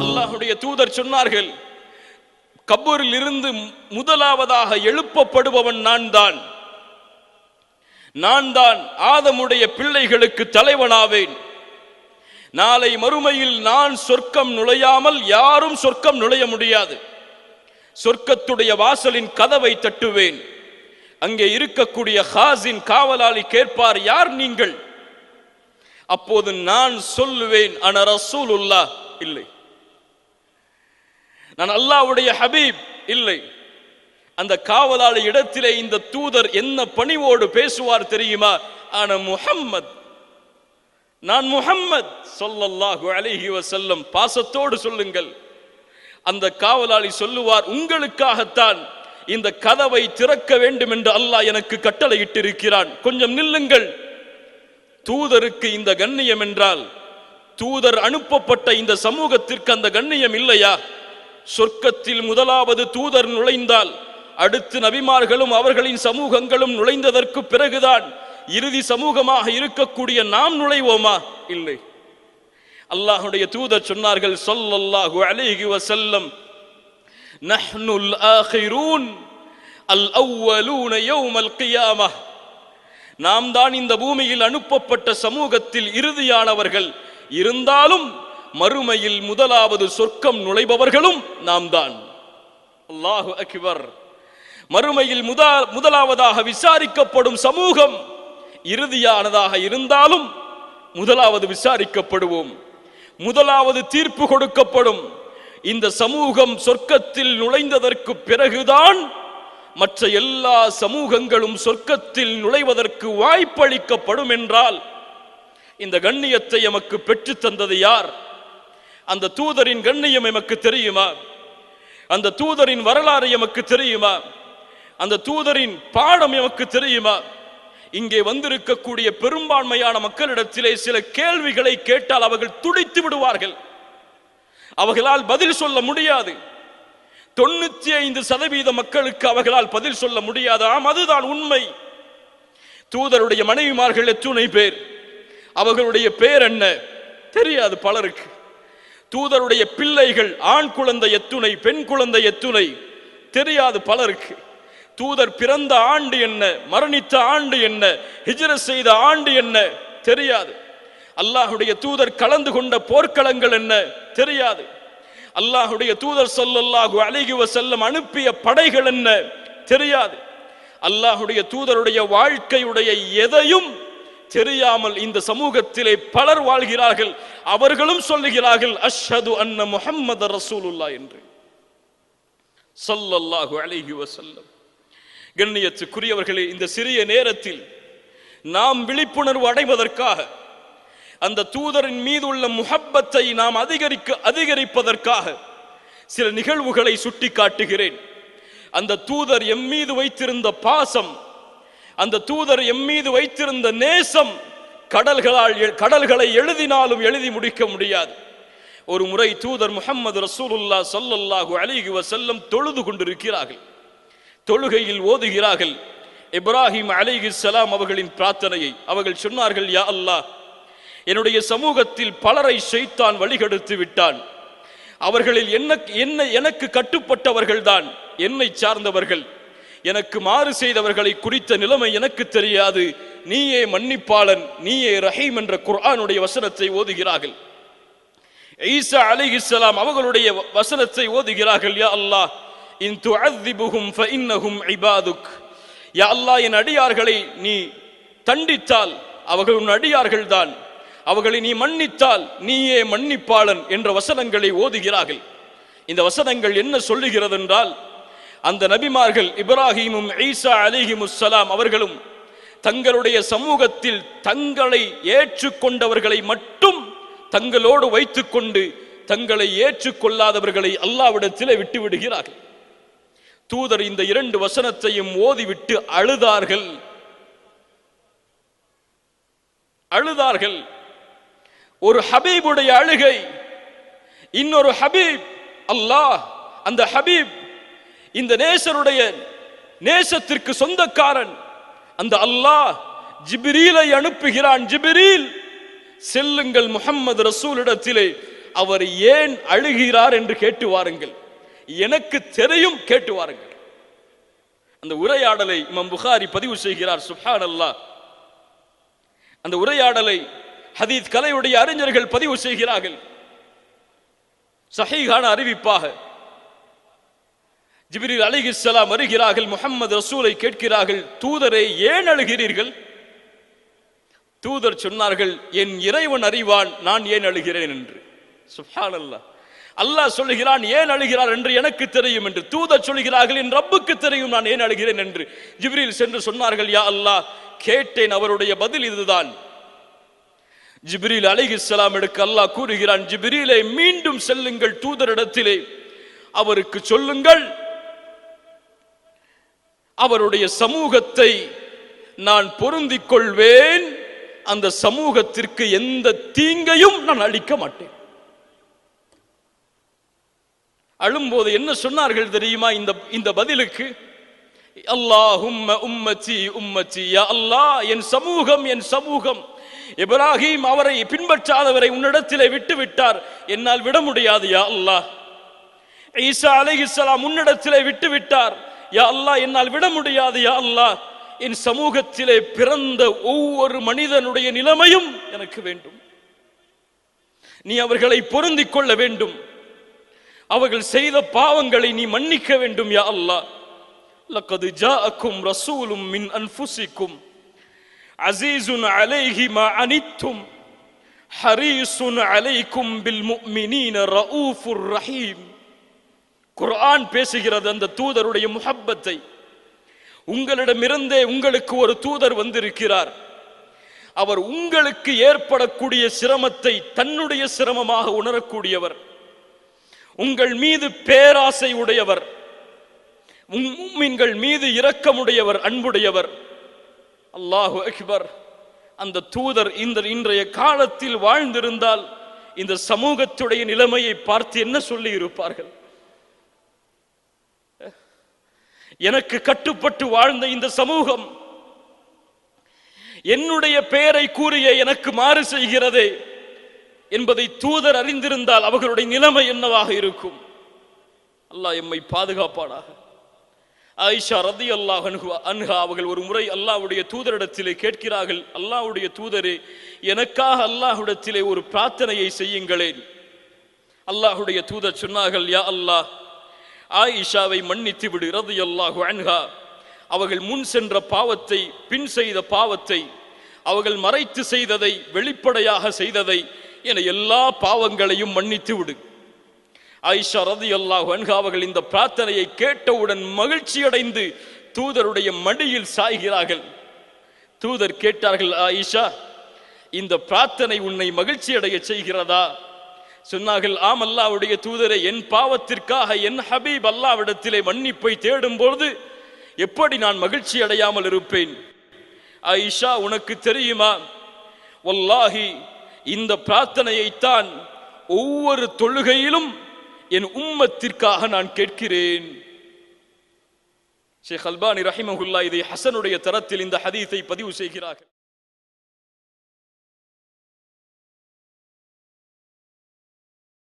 அல்லாஹ்வுடைய தூதர் சொன்னார்கள் கபூரில் இருந்து முதலாவதாக எழுப்பப்படுபவன் நான் தான் நான் தான் ஆதமுடைய பிள்ளைகளுக்கு தலைவனாவேன். நாளை மறுமையில் நான் சொர்க்கம் நுழையாமல் யாரும் சொர்க்கம் நுழைய முடியாது. சொர்க்கத்துடைய வாசலின் கதவை தட்டுவேன். அங்கே இருக்கக்கூடிய ஹாசின் காவலாளி கேட்பார் யார் நீங்கள்? அப்போது நான் சொல்லுவேன் அன ரசூலுல்லா இல்லை. நான் அல்லாஹ்வுடைய ஹபீப். இல்லை. அந்த காவலாளி இடத்திலே இந்த தூதர் என்ன பணிவோடு பேசுவார் தெரியுமா? ஆன முஹம்மத். நான் முகம்மத் சொல்லல்லாஹு அலைஹி வசல்லம் பாசத்தோடு சொல்லுங்கள். அந்த காவலாளி சொல்லுவார் உங்களுக்காகத்தான் இந்த கதவை திறக்க வேண்டும் என்று அல்லாஹ் எனக்கு கட்டளையிட்டிருக்கிறான். கொஞ்சம் நில்லுங்கள். தூதருக்கு இந்த கண்ணியம் என்றால் தூதர் அனுப்பப்பட்ட இந்த சமூகத்திற்கு அந்த கண்ணியம் இல்லையா? சொர்க்கத்தில் முதலாவது தூதர் நுழைந்தால் அடுத்து நபிமார்களும் அவர்களின் சமூகங்களும் நுழைந்ததற்கு பிறகுதான் இறுதி சமூகமாக இருக்கக்கூடிய நாம் நுழைவோமா? இல்லை. அல்லாஹுடைய தூதர் சொன்னார்கள் சொல்லல்லாஹு அலைஹி வசல்லம் நஹ்னுல் ஆஹிரூன் அல் அவ்வலூன யௌமல் கியாமா. நாம் தான் இந்த பூமியில் அனுப்பப்பட்ட சமூகத்தில் இறுதியானவர்கள். இருந்தாலும் மறுமையில் முதலாவது சொர்க்கம் நுழைபவர்களும் நாம் தான். அல்லாஹு அக்பர். மறுமையில் முதா முதலாவதாக விசாரிக்கப்படும் சமூகம் இறுதியானதாக இருந்தாலும் முதலாவது விசாரிக்கப்படுவோம். முதலாவது தீர்ப்பு கொடுக்கப்படும். இந்த சமூகம் சொர்க்கத்தில் நுழைந்ததற்கு பிறகுதான் மற்ற எல்லா சமூகங்களும் சொர்க்கத்தில் நுழைவதற்கு வாய்ப்பளிக்கப்படும் என்றால் இந்த கண்ணியத்தை எமக்கு பெற்று தந்தது யார்? அந்த தூதரின் கண்ணியம் எமக்கு தெரியுமா? அந்த தூதரின் வரலாறு எமக்கு தெரியுமா? அந்த தூதரின் பாடம் எமக்கு தெரியுமா? இங்கே வந்திருக்கக்கூடிய பெரும்பான்மையான மக்களிடத்திலே சில கேள்விகளை கேட்டால் அவர்கள் துடித்து விடுவார்கள். அவர்களால் பதில் சொல்ல முடியாது. தொண்ணூத்தி ஐந்து சதவீத மக்களுக்கு அவர்களால் பதில் சொல்ல முடியாது. ஆம் அதுதான் உண்மை. தூதருடைய மனைவிமார்கள் எத்துணை பேர். அவர்களுடைய பேர் என்ன? தெரியாது பலருக்கு. தூதருடைய பிள்ளைகள் ஆண் குழந்தை எத்துணை பெண் குழந்தை எத்துணை. தெரியாது பலருக்கு. தூதர் பிறந்த ஆண்டு என்ன? மரணித்த ஆண்டு என்ன? ஹிஜர செய்த ஆண்டு என்ன? தெரியாது. அல்லாஹுடைய தூதர் கலந்து கொண்ட போர்க்களங்கள் என்ன? தெரியாது. அல்லாஹுடைய தூதர் சொல்லல்லாஹு அழகிவ செல்லும் அனுப்பிய படைகள் என்ன? தெரியாது. அல்லாஹுடைய தூதருடைய வாழ்க்கையுடைய எதையும் தெரியாமல் இந்த சமூகத்திலே பலர் வாழ்கிறார்கள். அவர்களும் சொல்லுகிறார்கள் அஷ்ஹது அன்ன முஹம்மது ரசூலுல்லா என்று. சொல்லல்லாஹு அலைஹி வஸல்லம். கண்ணியத்துக்குரியவர்களே இந்த சிறிய நேரத்தில் நாம் விழிப்புணர்வு அடைவதற்காக அந்த தூதரின் மீது உள்ள முகப்பத்தை நாம் அதிகரிக்க அதிகரிப்பதற்காக சில நிகழ்வுகளை சுட்டி காட்டுகிறேன் அந்த தூதர் எம் மீது வைத்திருந்த பாசம் அந்த தூதர் எம் மீது வைத்திருந்த நேசம் கடல்களால் எ- கடல்களை எழுதினாலும் எழுதி முடிக்க முடியாது. ஒரு முறை தூதர் முஹம்மது ரசூலுல்லாஹ் ஸல்லல்லாஹு அலைஹி செல்லம் தொழுது கொண்டிருக்கிறார்கள். தொழுகையில் ஓதுகிறார்கள். இப்ராஹிம் அலைஹிஸ்ஸலாம் அவர்களின் பிரார்த்தனையை அவர்கள் சொன்னார்கள் யா அல்லாஹ் என்னுடைய சமூகத்தில் பலரை செய்தான் வழிகெடுத்து விட்டான். அவர்களில் என்ன என்ன எனக்கு கட்டுப்பட்டவர்கள்தான் என்னை சார்ந்தவர்கள். எனக்கு மாறு செய்தவர்களை குறித்த நிலைமை எனக்கு தெரியாது. நீயே மன்னிப்பாளன் நீயே ரஹீம் என்ற குர்ஆனுடைய வசனத்தை ஓதுகிறார்கள். ஈசா அலைஹிஸ்ஸலாம் அவர்களுடைய வ- வசனத்தை ஓதுகிறார்கள் யா அல்லாஹ் இன் துஅذிபுஹும் ஃபஇன்னஹும் இபாதுக். யா அல்லாஹ் என் அடியார்களை நீ தண்டித்தால் அவர்கள் உன் அடியார்கள் தான் அவர்களை நீ மன்னித்தால் நீயே மன்னிப்பாளன் என்ற வசனங்களை ஓதுகிறார்கள். இந்த வசனங்கள் என்ன சொல்லுகிறது என்றால் அந்த நபிமார்கள் இப்ராஹீமும் ஈசா அலிஹிமுசலாம் அவர்களும் தங்களுடைய சமூகத்தில் தங்களை ஏற்றுக்கொண்டவர்களை மட்டும் தங்களோடு வைத்துக்கொண்டு தங்களை ஏற்றுக்கொள்ளாதவர்களை அல்லாவிடத்தில் விட்டு விடுகிறார்கள் தூதர் இந்த இரண்டு வசனத்தையும் ஓதிவிட்டு அழுதார்கள். அழுதார்கள். ஒரு ஹபீபுடைய அழுகை இன்னொரு ஹபீப் அல்லாஹ் அந்த ஹபீப் இந்த நேசருடைய நேசத்திற்கு சொந்தக்காரன் அந்த அல்லாஹ் ஜிபிரீலை அனுப்புகிறான். ஜிபிரீல் செல்லுங்கள் முகம்மது ரசூலிடத்திலே அவர் ஏன் அழுகிறார்? என்று கேட்டு வாருங்கள். எனக்கு தெரியும் கேட்டு வாருங்கள். அந்த உரையாடலை இமாம் புகாரி பதிவு செய்கிறார் சுஹான் அல்லா அந்த உரையாடலை ஹதீத் கலையுடைய அறிஞர்கள் பதிவு செய்கிறார்கள். சஹீகான அறிவிப்பாக ஜிபிரில் அலிஹிஸ்ஸலாம் வருகிறார்கள் முகமது ரசூலை கேட்கிறார்கள் தூதரை ஏன் அழுகிறீர்கள்? தூதர் சொன்னார்கள் என் இறைவன் அறிவான் நான் ஏன் அழுகிறேன்? என்று. சுஹான் அல்லாஹ் அல்லாஹ் சொல்லுகிறான் ஏன் அழுகிறார் என்று எனக்கு தெரியும் என்று. தூத சொல்கிறார்கள் என் ரப்புக்கு தெரியும் நான் ஏன் அழுகிறேன் என்று. ஜிப்ரில் சென்று சொன்னார்கள் யா அல்லாஹ் கேட்டேன் அவருடைய பதில் இதுதான். ஜிப்ரீல் அலைஹிஸ்ஸலாம் எடுக்க அல்லாஹ் கூறுகிறான் ஜிப்ரிலே மீண்டும் செல்லுங்கள் தூதரிடத்திலே. அவருக்கு சொல்லுங்கள். அவருடைய சமூகத்தை நான் பொருந்திக் கொள்வேன். அந்த சமூகத்திற்கு எந்த தீங்கையும் நான் அளிக்க மாட்டேன். அழும்போது என்ன சொன்னார்கள் தெரியுமா இந்த இந்த பதிலுக்கு? அல்லாஹ் உம்மச்சி உம்மச்சி யா அல்லாஹ் என் சமூகம் என் சமூகம். இப்ராஹிம் அவரை பின்பற்றாதவரை உன்னிடத்திலே விட்டு விட்டார் என்னால் விட முடியாது யா அல்லாஹ். ஈசா அலைஹிஸ்ஸலாம் உன்னிடத்திலே விட்டு விட்டார் யா அல்லாஹ் என்னால் விட முடியாது யா அல்லாஹ். என் சமூகத்திலே பிறந்த ஒவ்வொரு மனிதனுடைய நிலைமையும் எனக்கு வேண்டும். நீ அவர்களை பொருந்திக் கொள்ள வேண்டும். அவர்கள் செய்த பாவங்களை நீ மன்னிக்க வேண்டும் யா அல்லாஹ். லக்கது ஜாஅக்கும் ரசூலும் மின் அன்ஃபுசிக்கும். அசீசுன் அலைஹி மா அனித்தும். ஹரீசுன் அலைக்கும் பில் முக்மினீன ரவுஃபுர் ரஹீம். குர்ஆன் பேசுகிறது அந்த தூதருடைய முஹப்பத்தை. உங்களிடமிருந்தே உங்களுக்கு ஒரு தூதர் வந்திருக்கிறார். அவர் உங்களுக்கு ஏற்படக்கூடிய சிரமத்தை தன்னுடைய சிரமமாக உணரக்கூடியவர். உங்கள் மீது பேராசை உடையவர். உங்கள் மீது இரக்கமுடையவர் அன்புடையவர். அல்லாஹு அக்பர். அந்த தூதர் இந்த இன்றைய காலத்தில் வாழ்ந்திருந்தால் இந்த சமூகத்துடைய நிலைமையை பார்த்து என்ன சொல்லி இருப்பார்கள் எனக்கு கட்டுப்பட்டு வாழ்ந்த இந்த சமூகம் என்னுடைய பெயரை கூறிய எனக்கு மாறு செய்கிறதே. என்பதை தூதர் அறிந்திருந்தால் அவர்களுடைய நிலைமை என்னவாக இருக்கும்? அல்லாஹ் எம்மை பாதுகாப்பானாக. ஆயிஷா ரதி அல்லாஹ் அன்ஹா அவர்கள் ஒரு முறை அல்லாஹ்வுடைய தூதரிடத்திலே கேட்கிறார்கள் அல்லாஹ்வுடைய தூதரே எனக்காக அல்லாஹ்விடத்திலே ஒரு பிரார்த்தனையை செய்யுங்களேன். அல்லாஹுடைய தூதர் சொன்னார்கள் யா அல்லாஹ் ஆயிஷாவை மன்னித்து விடு. ரதி அல்லாஹு அன்ஹா அவர்கள் முன் சென்ற பாவத்தை பின் செய்த பாவத்தை அவர்கள் மறைத்து செய்ததை வெளிப்படையாக செய்ததை என எல்லா பாவங்களையும் மன்னித்து விடு. ஐஷா ரதி அல்லாஹ் அன்ஹா அவர்கள் இந்த பிரார்த்தனையை கேட்டவுடன் மகிழ்ச்சி அடைந்து தூதருடைய மடியில் சாய்கிறார்கள். தூதர் கேட்டார்கள் ஆயிஷா இந்த பிரார்த்தனை உன்னை மகிழ்ச்சி அடைய செய்கிறதா? சொன்னார்கள் ஆம் அல்லாவுடைய தூதரை என் பாவத்திற்காக என் ஹபீப் அல்லாவிடத்திலே மன்னிப்பை தேடும் பொழுது எப்படி நான் மகிழ்ச்சி அடையாமல் இருப்பேன்? ஐஷா உனக்கு தெரியுமா? ஒல்லாஹி இந்த பிரார்த்தனையைத்தான் ஒவ்வொரு தொழுகையிலும் என் உம்மத்திற்காக நான் கேட்கிறேன். ஷேக் அல்பானி ரஹிமஹுல்லா இதை ஹசனுடைய தரத்தில் இந்த ஹதீஸை பதிவு செய்கிறார்கள்.